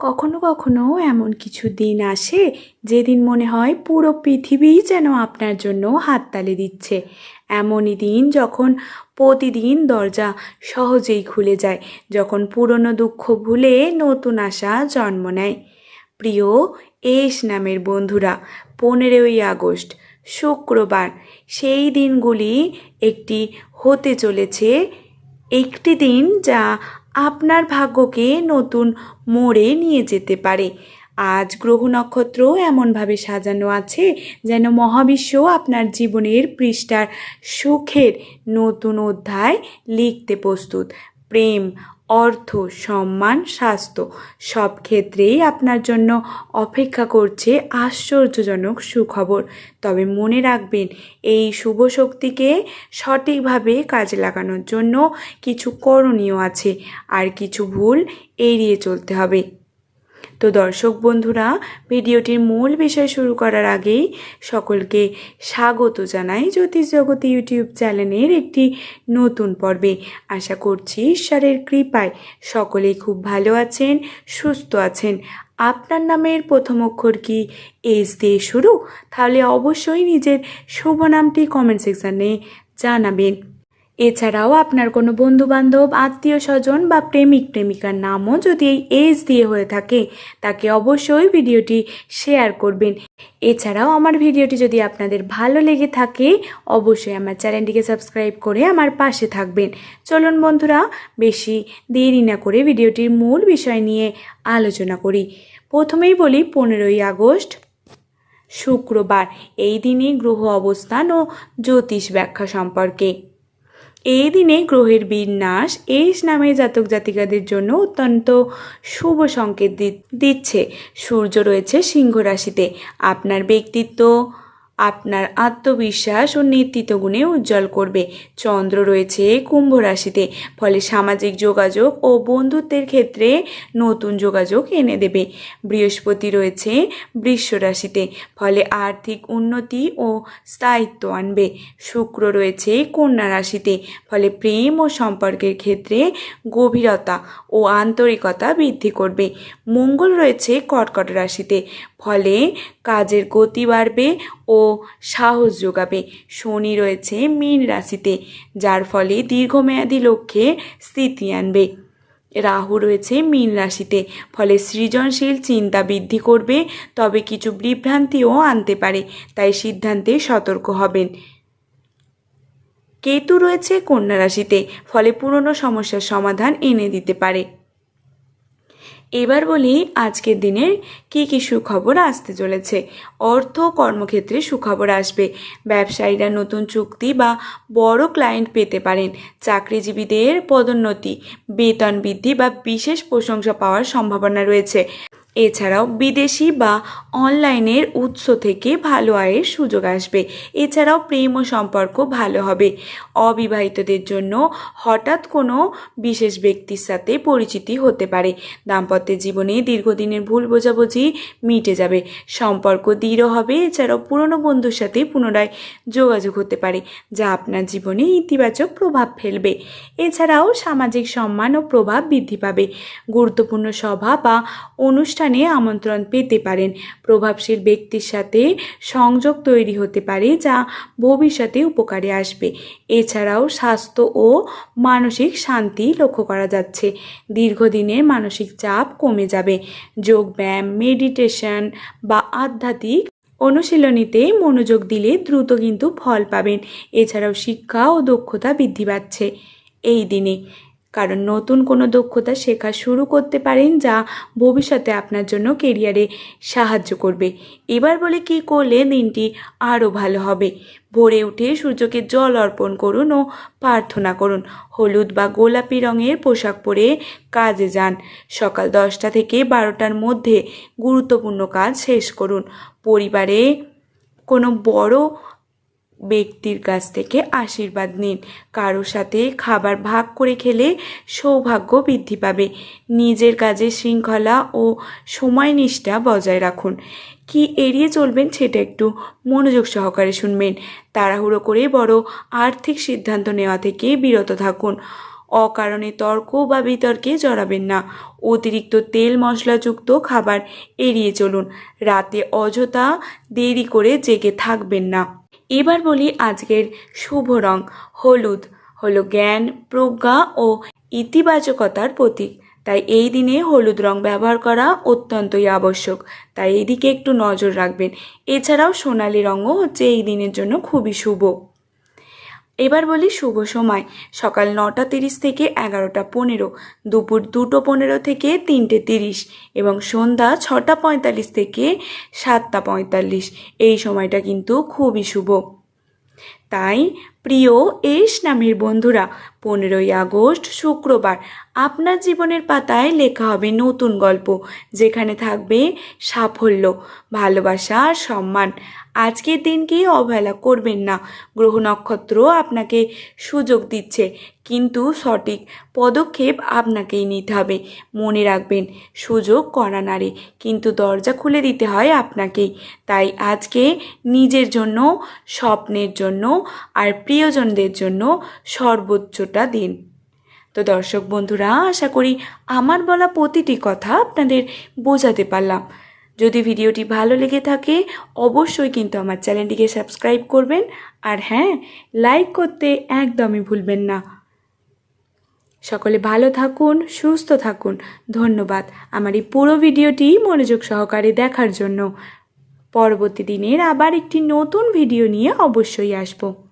কখনো কখনো এমন কিছু দিন আসে যেদিন মনে হয় পুরো পৃথিবী যেন আপনার জন্য হাততালি দিচ্ছে। এমনই দিন যখন প্রতিদিন দরজা সহজেই খুলে যায়, যখন পুরনো দুঃখ ভুলে নতুন আশা জন্ম নেয়। প্রিয়, এস নামের বন্ধুরা, পনেরোই আগস্ট, শুক্রবার, সেই দিনগুলি একটি হতে চলেছে, একটি দিন যা আপনার ভাগ্যকে নতুন মোড়ে নিয়ে যেতে পারে। আজ গ্রহ নক্ষত্র এমনভাবে সাজানো আছে যেন মহাবিশ্ব আপনার জীবনের পৃষ্ঠার সুখের নতুন অধ্যায় লিখতে প্রস্তুত। প্রেম অর্থ, সম্মান, স্বাস্থ্য সব ক্ষেত্রেই আপনার জন্য অপেক্ষা করছে আশ্চর্যজনক সুখবর। তবে মনে রাখবেন, এই শুভ শক্তিকে সঠিকভাবে কাজে লাগানোর জন্য কিছু করণীয় আছে, আর কিছু ভুল এড়িয়ে চলতে হবে। তো দর্শক বন্ধুরা, ভিডিওটির মূল বিষয় শুরু করার আগেই সকলকে স্বাগত জানাই জ্যোতিষ জগতি ইউটিউব চ্যানেলের একটি নতুন পর্বে। আশা করছি ঈশ্বরের কৃপায় সকলেই খুব ভালো আছেন, সুস্থ আছেন। আপনার নামের প্রথম অক্ষর কি এস দিয়ে শুরু? তাহলে অবশ্যই নিজের শুভ নামটি কমেন্ট সেকশানে জানাবেন। এছাড়াও আপনার কোনো বন্ধু বান্ধব আত্মীয় স্বজন বা প্রেমিক, প্রেমিকার নামও যদি এই এজ দিয়ে হয়ে থাকে, তাকে অবশ্যই ভিডিওটি শেয়ার করবেন। এছাড়াও আমার ভিডিওটি যদি আপনাদের ভালো লেগে থাকে, অবশ্যই আমার চ্যানেলটিকে সাবস্ক্রাইব করে আমার পাশে থাকবেন। চলুন বন্ধুরা, বেশি দেরি না করে ভিডিওটির মূল বিষয় নিয়ে আলোচনা করি। প্রথমেই বলি, পনেরোই আগস্ট, শুক্রবার। এই দিনে গ্রহ অবস্থান ও জ্যোতিষ ব্যাখ্যা সম্পর্কে। এই দিনে গ্রহের বিন্যাস এস নামে জাতক জাতিকাদের জন্য অত্যন্ত শুভ সংকেত দিচ্ছে। সূর্য রয়েছে সিংহ রাশিতে আপনার ব্যক্তিত্ব আপনার আত্মবিশ্বাস ও নেতৃত্ব গুণে উজ্জ্বল করবে। চন্দ্র রয়েছে কুম্ভ রাশিতে, ফলে সামাজিক যোগাযোগ ও বন্ধুত্বের ক্ষেত্রে নতুন যোগাযোগ এনে দেবে। বৃহস্পতি রয়েছে বৃষ রাশিতে, ফলে আর্থিক উন্নতি ও স্থায়িত্ব আনবে। শুক্র রয়েছে কন্যা রাশিতে, ফলে প্রেম ও সম্পর্কের ক্ষেত্রে গভীরতা ও আন্তরিকতা বৃদ্ধি করবে। মঙ্গল রয়েছে কর্কট রাশিতে, ফলে কাজের গতি বাড়বে ও সাহস যোগাবে। শনি রয়েছে মীন রাশিতে, যার ফলে দীর্ঘমেয়াদী লক্ষ্যে স্থিতি আনবে। রাহু রয়েছে মীন রাশিতে, ফলে সৃজনশীল চিন্তা বৃদ্ধি করবে, তবে কিছু বিভ্রান্তিও আনতে পারে, তাই সিদ্ধান্তে সতর্ক হবেন। কেতু রয়েছে কন্যা রাশিতে, ফলে পুরনো সমস্যার সমাধান এনে দিতে পারে। এবার বলি আজকের দিনে কি কি সুখবর আসতে চলেছে। অর্থ কর্মক্ষেত্রে সুখবর আসবে। ব্যবসায়ীরা নতুন চুক্তি বা বড় ক্লায়েন্ট পেতে পারেন। চাকরিজীবীদের পদোন্নতি, বেতন বৃদ্ধি বা বিশেষ প্রশংসা পাওয়ার সম্ভাবনা রয়েছে। এছাড়াও বিদেশি বা অনলাইনের উৎস থেকে ভালো আয়ের সুযোগ আসবে। এছাড়াও প্রেম ও সম্পর্ক ভালো হবে। অবিবাহিতদের জন্য হঠাৎ কোনো বিশেষ ব্যক্তির সাথে পরিচিতি হতে পারে। দাম্পত্য জীবনে দীর্ঘদিনের ভুল বোঝাবুঝি মিটে যাবে। সম্পর্ক দৃঢ় হবে, এছাড়াও পুরনো বন্ধুর সাথে পুনরায় যোগাযোগ হতে পারে, যা আপনার জীবনে ইতিবাচক প্রভাব ফেলবে। এছাড়াও সামাজিক সম্মান ও প্রভাব বৃদ্ধি পাবে। গুরুত্বপূর্ণ সভা বা অনুষ্ঠান অনুষ্ঠানে আমন্ত্রণ পেতে পারেন। প্রভাবশীল ব্যক্তির সাথে সংযোগ তৈরি হতে পারে যা ভবিষ্যতে উপকারে আসবে। এছাড়াও স্বাস্থ্য ও মানসিক শান্তি লক্ষ্য করা যাচ্ছে। দীর্ঘদিনের মানসিক চাপ কমে যাবে। যোগব্যায়াম, মেডিটেশন বা আধ্যাত্মিক অনুশীলনীতে মনোযোগ দিলে দ্রুত কিন্তু ফল পাবেন। এছাড়াও শিক্ষা ও দক্ষতা বৃদ্ধি পাচ্ছে। এই দিনে কারণ নতুন কোনো দক্ষতা শেখা শুরু করতে পারেন যা ভবিষ্যতে আপনার জন্য কেরিয়ারে সাহায্য করবে। এবার বলে কি করলে দিনটি আরও ভালো হবে। ভোরে উঠে সূর্যকে জল অর্পণ করুন ও প্রার্থনা করুন। হলুদ বা গোলাপি রঙের পোশাক পরে কাজে যান। সকাল দশটা থেকে বারোটার মধ্যে গুরুত্বপূর্ণ কাজ শেষ করুন। পরিবারে কোনো বড় ব্যক্তির কাছ থেকে আশীর্বাদ নিন। কারোর সাথে খাবার ভাগ করে খেলে সৌভাগ্য বৃদ্ধি পাবে। নিজের কাজে শৃঙ্খলা ও সময় নিষ্ঠা বজায় রাখুন। কি এড়িয়ে চলবেন সেটা একটু মনোযোগ সহকারে শুনবেন। তাড়াহুড়ো করে বড় আর্থিক সিদ্ধান্ত নেওয়া থেকে বিরত থাকুন। অকারণে তর্ক বা বিতর্কে জড়াবেন না। অতিরিক্ত তেল মশলাযুক্ত খাবার এড়িয়ে চলুন। রাতে অযথা দেরি করে জেগে থাকবেন না। এবার বলি আজকের শুভ রং, হলুদ। হলো জ্ঞান, প্রজ্ঞা ও ইতিবাচকতার প্রতীক। তাই এই দিনে হলুদ রং ব্যবহার করা অত্যন্তই আবশ্যক। তাই এদিকে একটু নজর রাখবেন। এছাড়াও সোনালি রঙও হচ্ছে এই দিনের জন্য খুবই শুভ। এবার বলি শুভ সময়। সকাল নটা তিরিশ থেকে এগারোটা পনেরো, দুপুর দুটো পনেরো থেকে তিনটে তিরিশ এবং সন্ধ্যা ছটা পঁয়তাল্লিশ থেকে সাতটা পঁয়তাল্লিশ। এই সময়টা কিন্তু খুবই শুভ। তাই প্রিয় এস নামের বন্ধুরা পনেরোই আগস্ট, শুক্রবার আপনার জীবনের পাতায় লেখা হবে নতুন গল্প, যেখানে থাকবে সাফল্য, ভালোবাসা আর সম্মান। আজকের দিনকে অবহেলা করবেন না। গ্রহ নক্ষত্র আপনাকে সুযোগ দিচ্ছে, কিন্তু সঠিক পদক্ষেপ আপনাকেই নিতে হবে। মনে রাখবেন, সুযোগ করা নারে, কিন্তু দরজা খুলে দিতে হয় আপনাকেই। তাই আজকে নিজের জন্য, স্বপ্নের জন্য আর প্রিয়জনদের জন্য সর্বোচ্চটা দিন। তো দর্শক বন্ধুরা, আশা করি আমার বলা প্রতিটি কথা আপনাদের বোঝাতে পারলাম। যদি ভিডিওটি ভালো লেগে থাকে, অবশ্যই কিন্তু আমার চ্যানেলটিকে সাবস্ক্রাইব করবেন। আর হ্যাঁ লাইক করতে একদমই ভুলবেন না। সকলে ভালো থাকুন, সুস্থ থাকুন। ধন্যবাদ আমার এই পুরো ভিডিওটি মনোযোগ সহকারে দেখার জন্য। পরবর্তী দিনের আবার একটি নতুন ভিডিও নিয়ে অবশ্যই আসব।